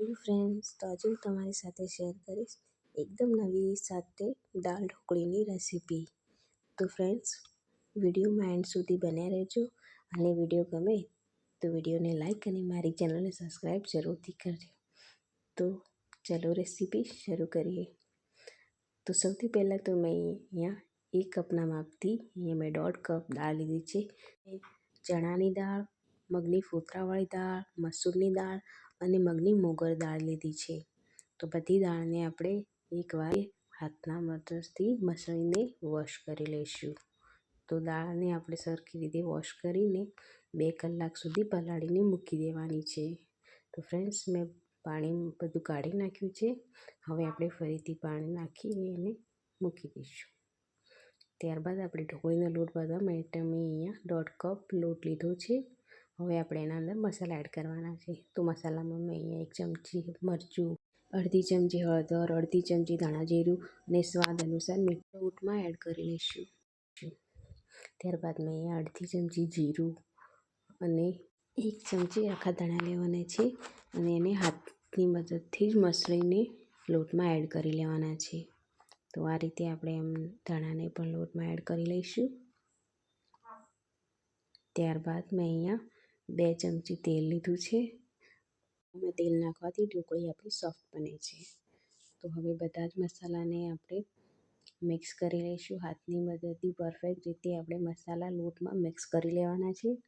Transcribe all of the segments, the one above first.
Hello friends તો આજે હું તમારી સાથે શેર કરીશ એકદમ નવી સાથે દાળ ઢોકળીની રેસીપી તો ફ્રેન્ડ્સ વિડીયોમાં એન્ડ સુધી બન્યા રહેજો અને વીડિયો ગમે તો વિડીયોને લાઇક અને મારી ચેનલને સબસ્ક્રાઈબ જરૂરથી કરજો. તો ચલો રેસીપી શરૂ કરીએ. તો સૌથી પહેલાં તો મેં અહીંયા એક કપના માપથી અહીંયા મેં દોઢ કપ દાળ લીધી છે. ચણાની દાળ, મગની ફોતરાવાળી દાળ, મસૂરની દાળ અને મગની મોગર દાળ લીધી છે. તો બધી દાળને આપણે એકવાર હાથના મદદથી મસળીને વોશ કરી લઈશું. તો દાળને આપણે સરખી રીતે વોશ કરીને બે કલાક સુધી પલાળીને મૂકી દેવાની છે. તો ફ્રેન્ડ્સ મેં પાણી બધું કાઢી નાખ્યું છે. હવે આપણે ફરીથી પાણી નાખીને એને મૂકી દઈશું. ત્યારબાદ આપણે ઢોકળીનો લોટ બાંધવા માટે મેં અહીંયા દોઢ કપ લોટ લીધો છે. હવે આપણે એના અંદર મસાલા એડ કરવાના છે. તો મસાલામાં મેં અહીંયા એક ચમચી મરચું, અડધી ચમચી હળદર, અડધી ચમચી ધાણા જીરું અને સ્વાદ અનુસાર મીઠું લોટમાં એડ કરી લઈશું. ત્યારબાદ મેં અહીંયા અડધી ચમચી જીરું અને એક ચમચી આખા ધાણા લેવાના છે અને એને હાથની મદદથી જ મસળીને લોટમાં એડ કરી લેવાના છે. તો આ રીતે આપણે એમ ધાણાને પણ લોટમાં એડ કરી લઈશું. ત્યારબાદ મેં અહીંયા બે ચમચી તેલ લીધું છે. એમાં તેલ નાખવાથી ઢોકળી આપણી સોફ્ટ બને છે. તો હવે બધા જ મસાલાને આપણે મિક્સ કરી લઈશું. હાથની મદદથી પરફેક્ટ રીતે આપણે મસાલા લોટમાં મિક્સ કરી લેવાના છે.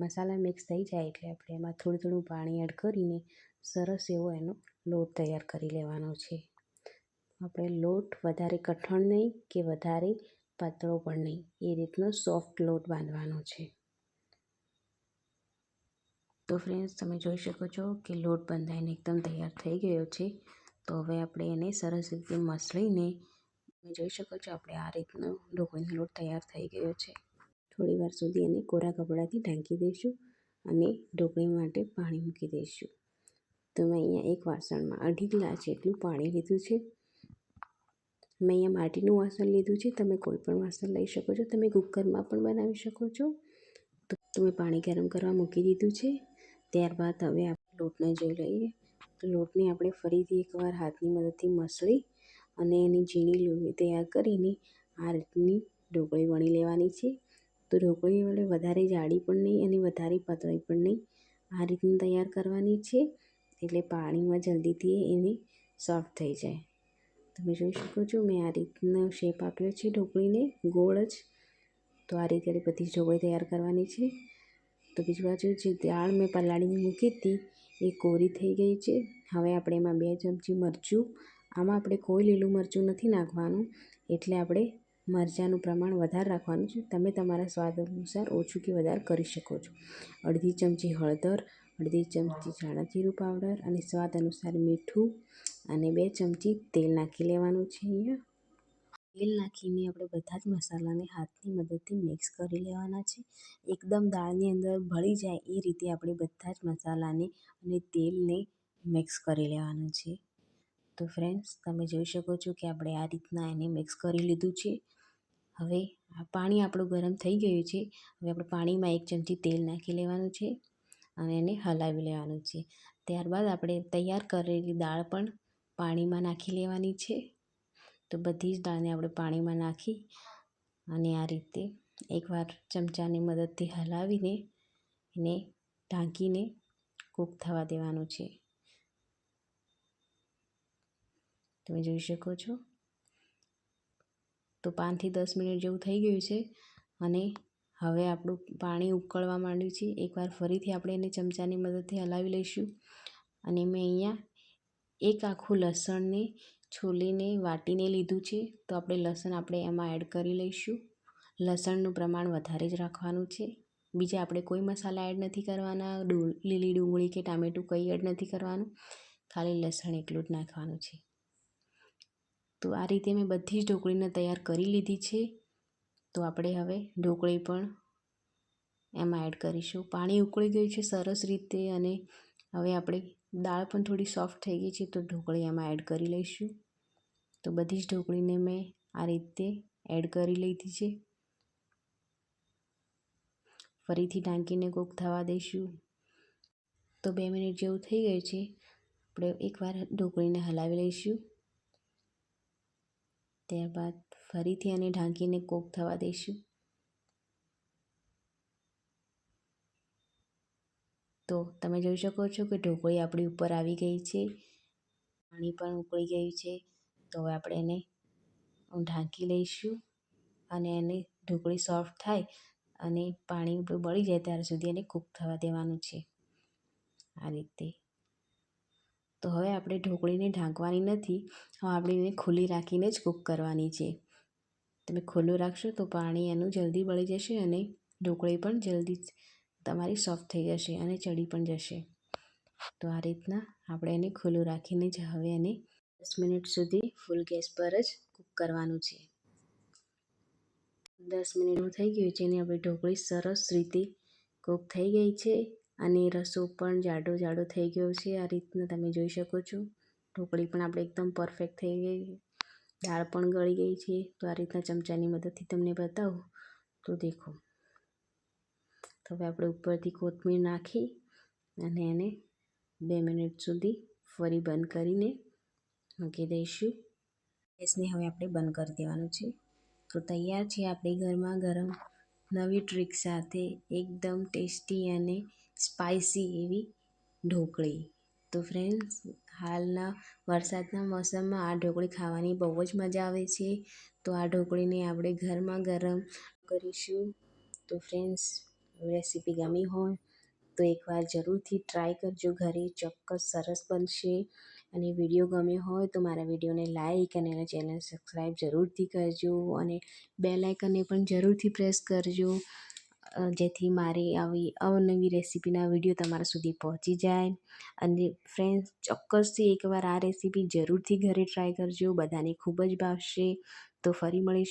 મસાલા મિક્સ થઈ જાય એટલે આપણે એમાં થોડું થોડું પાણી એડ કરીને સરસ એવો એનો લોટ તૈયાર કરી લેવાનો છે. આપણે લોટ વધારે કઠણ નહીં કે વધારે પાતળો પણ નહીં. એ રીતનો સોફ્ટ લોટ બાંધવાનો છે. તો ફ્રેન્ડ્સ તમે જોઈ શકો છો કે લોટ બંધાઈને એકદમ તૈયાર થઈ ગયો છે. તો હવે આપણે એને સરસ રીતે મસળીને તમે જોઈ શકો છો આપણે આ રીતનો ઢોકળીનો લોટ તૈયાર થઈ ગયો છે. થોડી વાર સુધી એને કોરા કપડાથી ઢાંકી દઈશું અને ઢોકળી માટે પાણી મૂકી દઈશું. તો મેં અહીંયા એક વાસણમાં અઢી ગ્લાસ જેટલું પાણી લીધું છે. મેં અહીંયા માટીનું વાસણ લીધું છે. તમે કોઈ પણ વાસણ લઈ શકો છો. તમે કુકરમાં પણ બનાવી શકો છો. તો તમે પાણી ગરમ કરવા મૂકી દીધું છે. ત્યારબાદ હવે આપણે લોટને જોઈ લઈએ. તો લોટને આપણે ફરીથી એકવાર હાથની મદદથી મસળી અને એની ઝીણી લોહી તૈયાર કરીને આ રીતની ઢોકળી વણી લેવાની છે. તો ઢોકળી વડે વધારે જાડી પણ નહીં અને વધારે પાતળી પણ નહીં. આ રીતની તૈયાર કરવાની છે. એટલે પાણીમાં જલ્દીથી એને સોફ્ટ થઈ જાય. તમે જોઈ શકો છો, મેં આ રીતનો શેપ આપ્યો છે ઢોકળીને, ગોળ જ. તો આ રીતે બધી ઢોકળી તૈયાર કરવાની છે. તો બીજી બાજુ જે દાળ મેં પલાળીને મૂકી હતી, એ કોરી થઈ ગઈ છે. હવે આપણે એમાં બે ચમચી મરચું, આમાં આપણે કોઈ લીલું મરચું નથી નાખવાનું, એટલે આપણે મરચાંનું પ્રમાણ વધારે રાખવાનું છે. તમે તમારા સ્વાદ અનુસાર ઓછું કે વધારે કરી શકો છો. અડધી ચમચી હળદર, અડધી ચમચી ધાણા જીરું પાવડર અને સ્વાદ અનુસાર મીઠું અને બે ચમચી તેલ નાખી લેવાનું છે અહીંયા. તેલ નાખીને આપણે બધા જ મસાલાને હાથની મદદથી મિક્સ કરી લેવાના છે. એકદમ દાળની અંદર ભળી જાય એ રીતે આપણે બધા જ મસાલાને અને તેલને મિક્સ કરી લેવાનું છે. તો ફ્રેન્ડ્સ તમે જોઈ શકો છો કે આપણે આ રીતના એને મિક્સ કરી લીધું છે. હવે આ પાણી આપણું ગરમ થઈ ગયું છે. હવે આપણે પાણીમાં એક ચમચી તેલ નાખી લેવાનું છે અને એને હલાવી લેવાનું છે. ત્યારબાદ આપણે તૈયાર કરેલી દાળ પણ પાણીમાં નાખી લેવાની છે. તો બધી જ દાળને આપણે પાણીમાં નાખી અને આ રીતે એકવાર ચમચાની મદદથી હલાવીને એને ઢાંકીને કૂક થવા દેવાનું છે. તમે જોઈ શકો છો. તો પાંચથી દસ મિનિટ જેવું થઈ ગયું છે અને હવે આપણું પાણી ઉકળવા માંડ્યું છે. એકવાર ફરીથી આપણે એને ચમચાની મદદથી હલાવી લઈશું. અને મેં અહીંયા એક આખું લસણને છોલીને, વાટીને લીધું છે, તો આપણે લસણ આપણે એમાં એડ કરી લઈશું. લસણનું પ્રમાણ વધારે જ રાખવાનું છે. બીજા આપણે કોઈ મસાલા એડ નથી કરવાના લીલી ડુંગળી કે ટામેટું કંઈ એડ નથી કરવાનું. ખાલી લસણ એટલું જ નાખવાનું છે. તો આ રીતે મેં બધી જ ઢોકળીને તૈયાર કરી લીધી છે. તો આપણે હવે ઢોકળી પણ એમાં એડ કરીશું. પાણી ઉકળી ગયું છે સરસ રીતે અને હવે આપણે દાળ પણ થોડી સોફ્ટ થઈ ગઈ છે, તો ઢોકળી એમાં એડ કરી લઈશું. તો બધી જ ઢોકળીને મેં આ રીતે એડ કરી લીધી છે. ફરીથી ઢાંકીને કૂક થવા દઈશું. તો બે મિનિટ જેવું થઈ ગયું છે. આપણે એકવાર ઢોકળીને હલાવી લઈશું. ત્યારબાદ ફરીથી આને ઢાંકીને કોક થવા દઈશું. તો તમે જોઈ શકો છો કે ઢોકળી આપણી ઉપર આવી ગઈ છે. પાણી પણ ઉકળી ગયું છે. તો હવે આપણે એને ઢાંકી લઈશું અને એને ઢોકળી સોફ્ટ થાય અને પાણી બળી જાય ત્યાર સુધી એને કૂક થવા દેવાનું છે. આ રીતે. તો હવે આપણે ઢોકળીને ઢાંકવાની નથી. હવે આપણે એને ખુલ્લી રાખીને જ કૂક કરવાની છે. તમે ખુલ્લું રાખશો તો પાણી એનું જલ્દી બળી જશે અને ઢોકળી પણ જલ્દી તમારી સોફ્ટ થઈ જશે અને ચડી પણ જશે. તો આ રીતના આપણે એને ખુલ્લું રાખીને જ હવે એને દસ મિનિટ સુધી ફૂલ ગેસ પર જ કૂક કરવાનું છે. દસ મિનિટનું થઈ ગયું છે અને આપણી ઢોકળી સરસ રીતે કૂક થઈ ગઈ છે અને રસો પણ જાડો જાડો થઈ ગયો છે. આ રીતના તમે જોઈ શકો છો. ઢોકળી પણ આપણે એકદમ પરફેક્ટ થઈ ગઈ. દાળ પણ ગળી ગઈ છે. તો આ રીતના ચમચાની મદદથી તમને બતાવું. તો દેખો. તો હવે આપણે ઉપરથી કોથમીર નાખી અને એને બે મિનિટ સુધી ફરી બંધ કરીને મૂકી દઈશું. ગેસને હવે આપણે બંધ કરી દેવાનું છે. તો તૈયાર છે આપણી ઘરમાં ગરમ. નવી ટ્રીક સાથે એકદમ ટેસ્ટી અને સ્પાઇસી એવી ઢોકળી. તો ફ્રેન્ડ્સ, હાલના વરસાદના મોસમમાં આ ઢોકળી ખાવાની બહુ જ મજા આવે છે. તો આ ઢોકળીને આપણે ઘરમાં ગરમ કરીશું. તો ફ્રેન્ડ્સ રેસીપી ગમી હોય તો એકવાર જરૂરથી ટ્રાય કરજો ઘરે, ચોક્કસ સરસ બનશે. અને વીડિયો ગમ્યો હોય તો મારા વિડીયોને લાઇક અને ચેનલ સબસ્ક્રાઈબ જરૂરથી કરજો અને બે લાઇકનને પણ જરૂરથી પ્રેસ કરજો. જેથી મારી આવી અવનવી રેસીપીના વીડિયો તમારા સુધી પહોંચી જાય. અને ફ્રેન્ડ્સ ચોક્કસથી એકવાર આ રેસીપી જરૂરથી ઘરે ટ્રાય કરજો. બધાને ખૂબ જ ભાવશે. તો ફરી મળીશું.